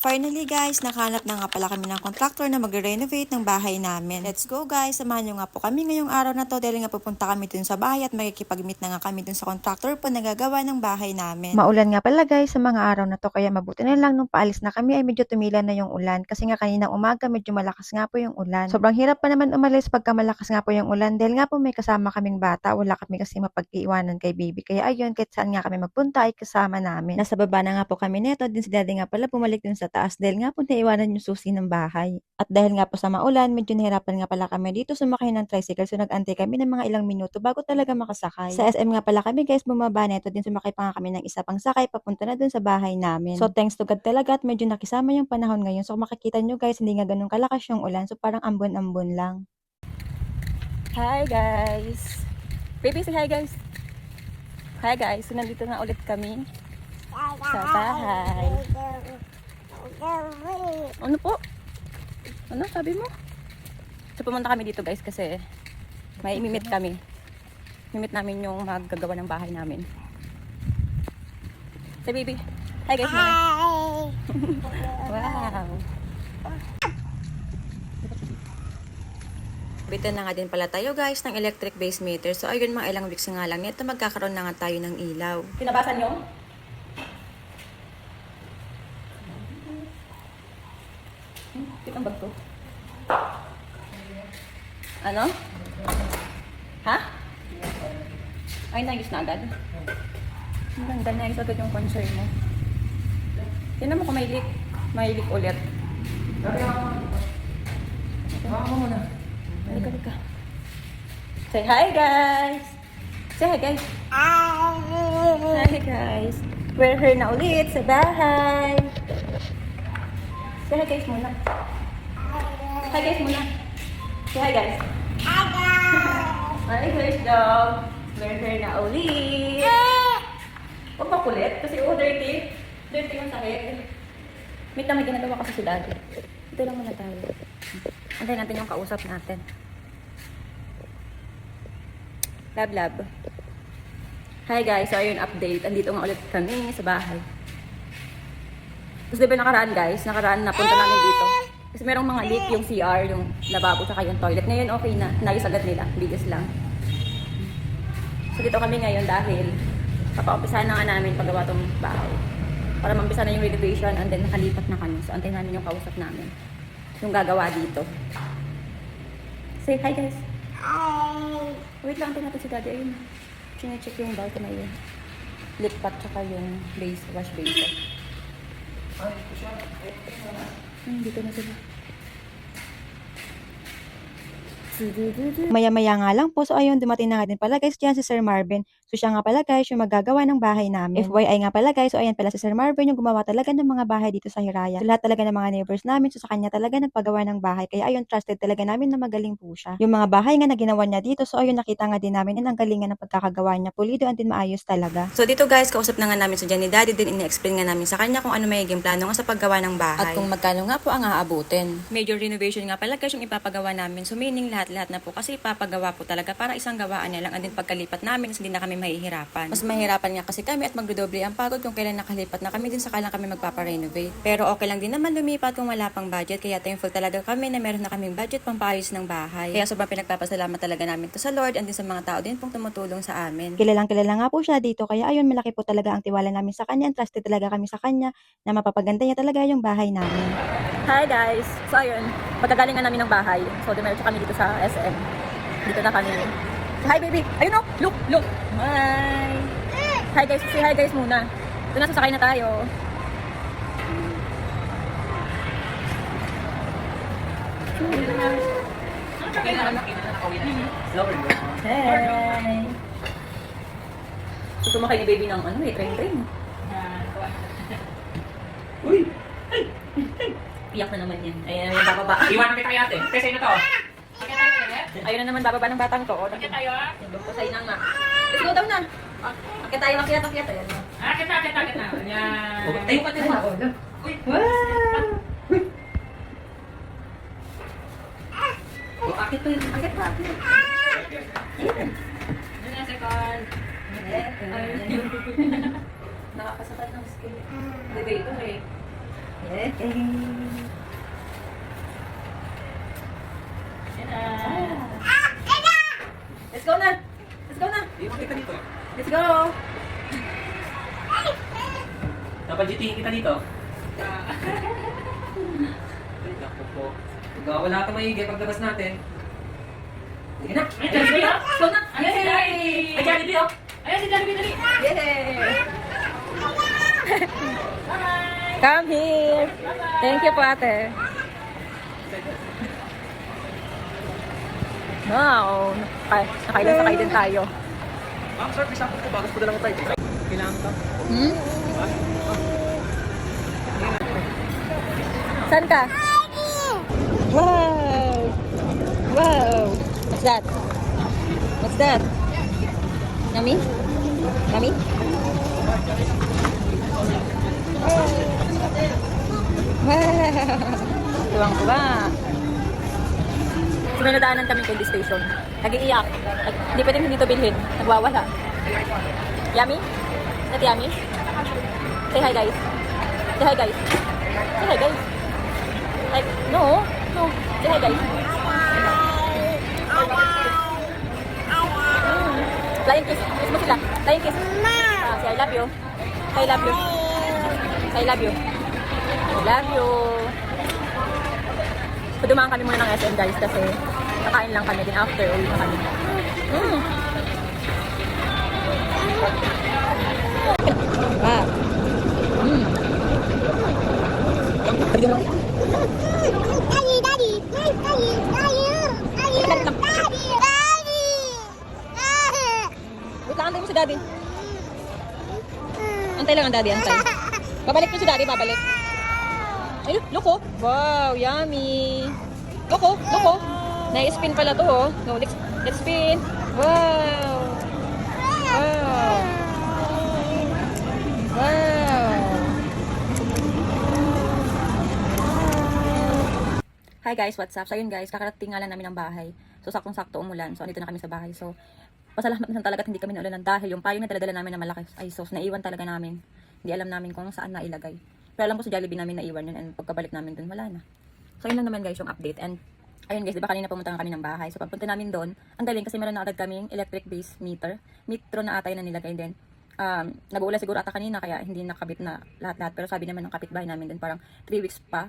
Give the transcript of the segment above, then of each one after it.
Finally guys, nakahanap na nga pala kami ng contractor na mag-renovate ng bahay namin. Let's go guys, samahan nyo nga po kami ngayong araw na to dahil nga pupunta kami dun sa bahay at makikipag-meet na nga kami dun sa contractor po na gagawa ng bahay namin. Maulan nga pala guys sa mga araw na to kaya mabuti na lang nung paalis na kami ay medyo tumila na yung ulan kasi nga kaninang umaga medyo malakas nga po yung ulan. Sobrang hirap pa naman umalis pagka malakas nga po yung ulan dahil nga po may kasama kaming bata. Wala kami kasi mapag-iwanan kay baby. Kaya ayun, kahit saan nga kami magpunta ay kasama namin. Nasa baba na nga po kami neto din si daddy nga pala bumalik dun sa taas dahil nga po naiwanan yung susi ng bahay. At dahil nga po sa maulan, medyo nahirapan nga pala kami dito sumakay ng tricycle so nag-antay kami ng mga ilang minuto bago talaga makasakay. Sa SM nga pala kami guys, bumaba neto din sumakay pa nga kami ng isa pang sakay papunta na dun sa bahay namin. So thanks to God talaga at medyo nakisama yung panahon ngayon. So makikita nyo guys, hindi nga ganun kalakas yung ulan so parang ambon-ambon lang. Hi guys! Baby, say hi guys! Hi guys! So nandito na ulit kami sa bahay. Ano po? Ano sabi mo? So pumunta kami dito guys kasi may imimit kami. Mimit namin yung maggagawa ng bahay namin. Say baby. Hi guys. muna. Wow. Bitan na nga din pala tayo guys ng electric base meter. So ayun mga ilang weeks nga lang nito magkakaroon na nga tayo ng ilaw. Pinabasan nyo? Hmm, Kitang bag to? Ano? Ha? Ay, nayos na agad? Ang ganda, nayos agad yung concern mo. Tingnan mo kung may leak. May leak ulit. Halika, halika. Say hi, guys! Say hi, guys! Hi, guys! We're here na ulit sa bahay. Say hi, guys, muna. Hi, guys, muna. Say hi, guys. Hi, guys, dog. We're here na ulit. Huwag ba kulit? Kasi oh, dirty. Dirty yung sakit. May may ginagawa kasi si daddy. Ito lang muna tayo. Antayin natin yung kausap natin. Lab, lab. Hi guys, so ayun update. Andito nga ulit kami sa bahay. Tapos di ba nakaraan guys, nakaraan na punta namin dito. Kasi merong mga leak yung CR, yung lababo, saka yung toilet. Ngayon okay na, nayos agad nila, bilis lang. So dito kami ngayon dahil papaumpisahan na nga namin paggawa tong bahay. Para mampisa na yung renovation and then nakalipat na kami. So antayin namin yung kausap namin. Yung gagawa dito. Say hi guys. Wait lang, antayin natin si daddy. Ayun. Chine-check yung balcony yun. Lip pot tsaka yung base, wash basin. Hmm, dito na sila. Maya-maya nga lang po. So ayun, dumating na nga din pala guys dyan si Sir Marvin. So siya nga pala guys, yung maggagawa ng bahay namin. FYI nga pala guys, so ayan pala si Sir Marvin yung gumawa talaga ng mga bahay dito sa Hiraya. So lahat talaga ng mga neighbors namin, so sa kanya talaga nagpagawa ng bahay. Kaya ayun, trusted talaga namin na magaling po siya. Yung mga bahay nga na ginawa niya dito, so ayun, nakita nga din namin ang galingan ng pagkakagawa niya. Pulido and din maayos talaga. So dito guys, kausap na nga namin sa dyan ni Daddy din, ini-explain nga namin sa kanya kung ano magiging plano nga sa paggawa ng bahay. At kung magkano nga po ang aabutin. Major renovation nga pala guys yung ipapagawa namin. So meaning lahat-lahat na po kasi ipapagawa po talaga para isang gawaan niya lang and then pagkalipat namin, hindi na kami mahihirapan. Mas mahirapan nga kasi kami at magdodoble ang pagod kung kailan nakalipat na kami din saka lang kami magpaparenovate. Pero okay lang din naman lumipat kung wala pang budget kaya thankful talaga kami na meron na kaming budget pang paayos ng bahay. Kaya sobrang pinagpapasalamat talaga namin to sa Lord and din sa mga tao din pong tumutulong sa amin. Kilalang kilala nga po siya dito kaya ayun malaki po talaga ang tiwala namin sa kanya and trusted talaga kami sa kanya na mapapaganda niya talaga yung bahay namin. Hi guys! So ayun, magkagalingan namin ng bahay. So dumiretso kami dito sa SM. Dito na kami. Hi baby! Ayun oh! Look! Look! Hi! Hi guys! Say hi guys muna. Ito na sasakay na tayo. Hey! So sumakay ni baby ng ano eh, train-train. Uy! Iyak na naman yan. Ayan, yung bababa. Iwan kita kaya ate. Kasi na to. Ayun na naman bababa ng batang to. Bakit tayo? Doon ko sa inang nga. Let's go down na. Akit tayo, akit, akit. Ayan. Ah, kita, kita, kita. Yan. Tayo ka tayo. Uy! Wow! Oh, Akit to yun. Akit pa, akit. Na, second. Nakakasakal ng skin. Elevator eh. Yay! Let's go na! Let's go na! Let's go! Dapat GT kita dito. Ay, naku po. Gawa wala ito maigi paglabas natin. Sige na. Ay, Jollibee ah. Let's go na! Ayan si Jollibee. Ay, Jollibee oh. Ayan si Jollibee dali. Yay! Come here! Thank you po ate. Wow! Nakay, nakailan sakay din tayo. Ma'am, sir, bisa ko bagas ko na lang tayo. Kailangan ka. Hmm? Saan ka? Wow! Wow! What's that? What's that? Yummy? Yummy? Tuwang-tuwa. So, may nadaanan kami candy station. Nag-iiyak. Nag hindi pwedeng hindi to bilhin. Nagwawala. Yummy? Not yummy? Say hi, guys. Say hi, guys. Say hi, guys. Like, no. No. Say hi, guys. Mm. Flying kiss. Kiss mo sila. Flying kiss. Ah, say I love you. I love you. I love you. I love you. So, dumaan kami muna ng SM, guys, kasi kakain lang kami din after uwi na kami. Mm. Ah. Mm. Daddy, daddy, daddy, daddy, daddy, daddy, daddy. Wait lang, antay mo si daddy. Antay lang ang daddy, antay. Babalik mo si daddy, babalik. Ay, look oh. Wow, yummy. Look look oh. Na-spin pala to oh. No, let's, let's spin. Wow. Wow. Wow. Hi guys, what's up? So yun guys, kakarating nga lang namin ng bahay. So saktong-sakto umulan. So andito na kami sa bahay. So pasalamat na talaga at hindi kami naulan dahil yung payong na daladala namin na malaki ay sos, naiwan talaga namin. Hindi alam namin kung saan nailagay. Pero alam ko sa Jollibee namin naiwan yun and pagkabalik namin dun, wala na. So yun lang naman guys yung update and ayun guys, di ba kanina pumunta kami ng bahay. So pagpunta namin doon, ang galing kasi meron na agad kaming electric base meter. Metro na atay na nilagay din. Um, nag-uula siguro ata kanina kaya hindi nakabit na lahat-lahat. Pero sabi naman ng kapitbahay namin din parang 3 weeks pa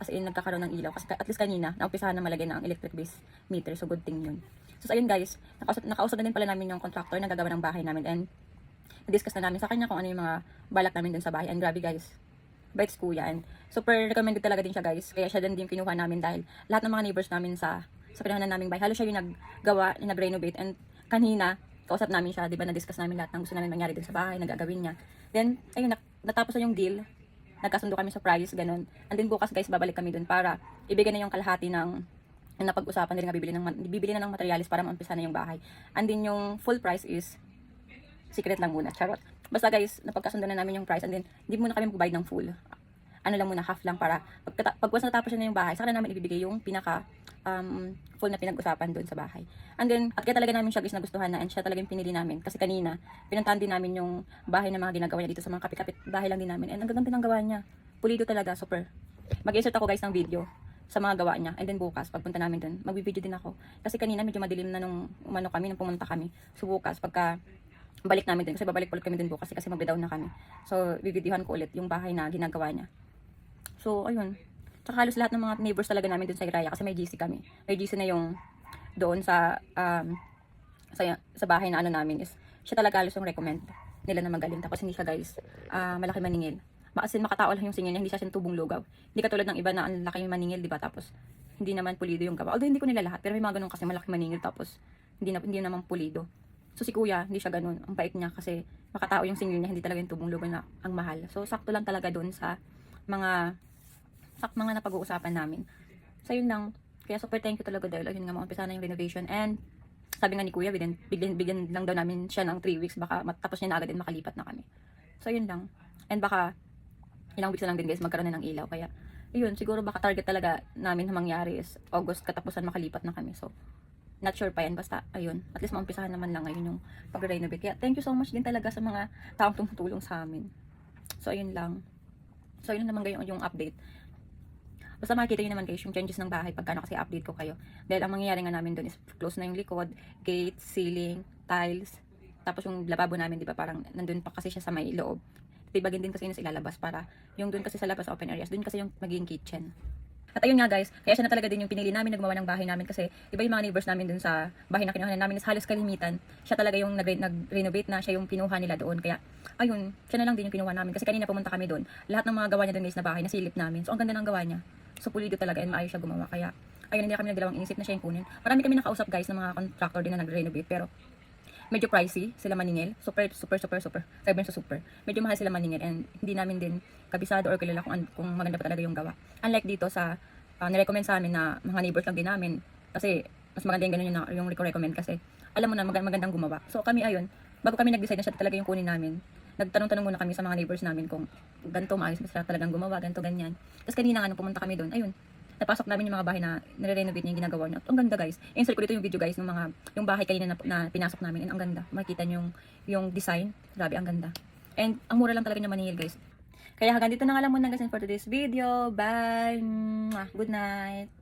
as in nagkakaroon ng ilaw. Kasi at least kanina, naumpisahan na malagay na ang electric base meter. So good thing yun. So ayun guys, nakausap, nakausap na din pala namin yung contractor na gagawa ng bahay namin and discuss na namin sa kanya kung ano yung mga balak namin dun sa bahay. And grabe guys, bait si kuya and super recommended talaga din siya guys. Kaya siya din din kinuha namin dahil lahat ng mga neighbors namin sa sa pinahanan naming bahay, halos siya yung naggawa, yung nag-renovate and kanina, kausap namin siya, di ba, na-discuss namin lahat ng gusto namin mangyari dun sa bahay, nagagawin niya. Then, ayun, natapos na yung deal, nagkasundo kami sa price, ganun. And then bukas guys, babalik kami dun para ibigay na yung kalahati ng yung napag-usapan din nga bibili ng bibili na ng materialis para maumpisa na yung bahay. And then yung full price is secret lang muna, charot. Basta guys, napagkasundan na namin yung price and then hindi muna kami magbayad ng full. Ano lang muna, half lang para pag once natapos na yung bahay, saka na namin ibibigay yung pinaka um, full na pinag-usapan doon sa bahay. And then, at kaya talaga namin siya guys nagustuhan na and siya talaga yung pinili namin. Kasi kanina, pinuntahan din namin yung bahay na mga ginagawa niya dito sa mga kapit-kapit bahay lang din namin. And ang gaganda ng gawa niya. Pulido talaga, super. Mag-insert ako guys ng video sa mga gawa niya. And then bukas, pagpunta namin doon, magbibideo din ako. Kasi kanina medyo madilim na nung umano kami, nung pumunta kami. So bukas, pagka balik namin din, kasi babalik ulit kami din bukas kasi magbe-down na kami. So, bibidyohan ko ulit yung bahay na ginagawa niya. So, ayun. Tsaka halos lahat ng mga neighbors talaga namin dun sa Iraya kasi may GC kami. May GC na yung doon sa um, sa, sa bahay na ano namin is siya talaga halos yung recommend nila na magaling. Tapos hindi siya guys, ah, malaki maningil. Ma- As in, makatao lang yung singil niya, hindi siya tubong lugaw. Hindi katulad ng iba na ang laki yung maningil, di ba? Tapos, hindi naman pulido yung gawa. Although hindi ko nila lahat, pero may mga ganun kasi malaki maningil tapos hindi na hindi naman pulido. So si kuya, hindi siya ganun. Ang bait niya kasi makatao yung singil niya, hindi talaga yung tubong lugaw na ang mahal. So sakto lang talaga doon sa mga sak mga napag-uusapan namin. So yun lang. Kaya super thank you talaga dahil ayun nga maumpisa na yung renovation and sabi nga ni kuya, bigyan, bigyan, bigyan lang daw namin siya ng 3 weeks baka matapos niya na agad din makalipat na kami. So yun lang. And baka ilang weeks na lang din guys magkaroon na ng ilaw. Kaya yun, siguro baka target talaga namin na mangyari is August katapusan makalipat na kami. So not sure pa yan. Basta, ayun. At least maumpisahan naman lang ngayon yung pag-renovate. Kaya, thank you so much din talaga sa mga taong tumutulong sa amin. So, ayun lang. So, yun naman yung, yung update. Basta makikita nyo naman guys yung changes ng bahay pagkano kasi update ko kayo. Dahil ang mangyayari nga namin doon is close na yung likod, gate, ceiling, tiles, tapos yung lababo namin, di ba, parang nandun pa kasi siya sa may loob. Tibagin din kasi yun sa ilalabas para yung doon kasi sa labas open areas, doon kasi yung magiging kitchen. At ayun nga guys, kaya siya na talaga din yung pinili namin na gumawa ng bahay namin kasi iba yung mga neighbors namin dun sa bahay na kinuha namin is halos kalimitan. Siya talaga yung nag- nag-renovate na, siya yung pinuha nila doon. Kaya ayun, siya na lang din yung pinuha namin kasi kanina pumunta kami doon. Lahat ng mga gawa niya doon guys na bahay, nasilip namin. So ang ganda ng gawa niya. So pulido talaga and maayos siya gumawa. Kaya ayun, hindi kami nagdalawang inisip na siya yung kunin. Marami kami nakausap guys ng mga contractor din na nag-renovate pero medyo pricey sila maningil. Super, super, super, super. Sabi sa super. Medyo mahal sila maningil and hindi namin din kabisado or kilala kung, kung maganda pa talaga yung gawa. Unlike dito sa, uh, nirecommend sa amin na mga neighbors lang din namin. Kasi mas maganda yung ganun yung, yung recommend kasi alam mo na mag- magandang gumawa. So kami ayun, bago kami nag-decide na siya talaga yung kunin namin, nagtanong-tanong muna kami sa mga neighbors namin kung ganito maayos ba sila talagang gumawa, ganito ganyan. Tapos kanina nga nung pumunta kami doon, ayun, napasok namin yung mga bahay na nire-renovate niya yung ginagawa niya. Ang ganda guys. Insert ko dito yung video guys ng mga yung bahay kanina na, na pinasok namin. And ang ganda. Makikita niyo yung yung design. Grabe ang ganda. And ang mura lang talaga niya maningil guys. Kaya hanggang dito na nga lang muna guys for today's video. Bye. Good night.